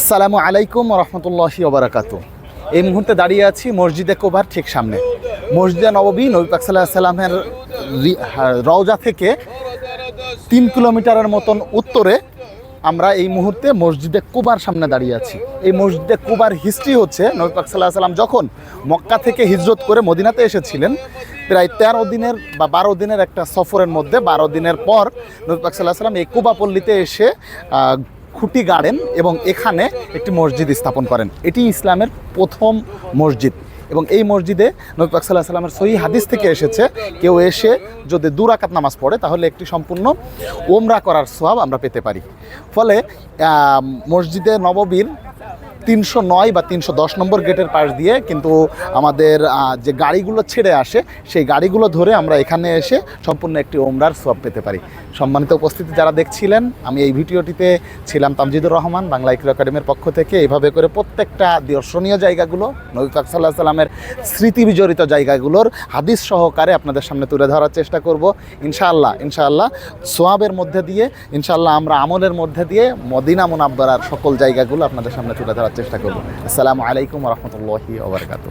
আসসালামু আলাইকুম রহমতুল্লাহি ওবরাকাত এই মুহূর্তে দাঁড়িয়ে আছি মসজিদে কোবার ঠিক সামনে। মসজিদে নববী নবী পাক সাল্লাহ সাল্লামের রওজা থেকে তিন কিলোমিটারের মতন উত্তরে আমরা এই মুহূর্তে মসজিদে কুবার সামনে দাঁড়িয়ে আছি। এই মসজিদে কুবার হিস্ট্রি হচ্ছে নবী পাক সাল্লাহ সাল্লাম যখন মক্কা থেকে হিজরত করে মদিনাতে এসেছিলেন, প্রায় তেরো দিনের বা বারো দিনের একটা সফরের মধ্যে, বারো দিনের পর নবী পাক সাল্লাহ সাল্লাম এই কুবা পল্লীতে এসে খুঁটি গাড়েন এবং এখানে একটি মসজিদ স্থাপন করেন। এটি ইসলামের প্রথম মসজিদ এবং এই মসজিদে নবী পাক সাল্লামের সহি হাদিস থেকে এসেছে, কেউ এসে যদি দুরাকাত নামাজ পড়ে, তাহলে একটি সম্পূর্ণ ওমরা করার সোয়াব আমরা পেতে পারি। ফলে মসজিদে নববীর তিনশো নয় বা তিনশো দশ নম্বর গেটের পাশ দিয়ে কিন্তু আমাদের যে গাড়িগুলো ছেড়ে আসে, সেই গাড়িগুলো ধরে আমরা এখানে এসে সম্পূর্ণ একটি ওমরার সোয়াব পেতে পারি। সম্মানিত উপস্থিতি যারা দেখছিলেন, আমি এই ভিডিওটিতে ছিলাম তামজিদুর রহমান, বাংলা ইকরো একাডেমির পক্ষ থেকে। এইভাবে করে প্রত্যেকটা দর্শনীয় জায়গাগুলো, নবী পাক সাল্লাহ সাল্লামের স্মৃতি বিজড়িত জায়গাগুলোর হাদিস সহকারে আপনাদের সামনে তুলে ধরার চেষ্টা করব। ইনশাআল্লাহ ইনশাআল্লাহ সোয়াবের মধ্যে দিয়ে, ইনশাআল্লাহ আমরা আমলের মধ্যে দিয়ে মদিনা মুনাব্বরার সকল জায়গাগুলো আপনাদের সামনে তুলে ধরার চেষ্টা করব আসসালামু আলাইকুম রহমতুল্লাহি ওবরকাতু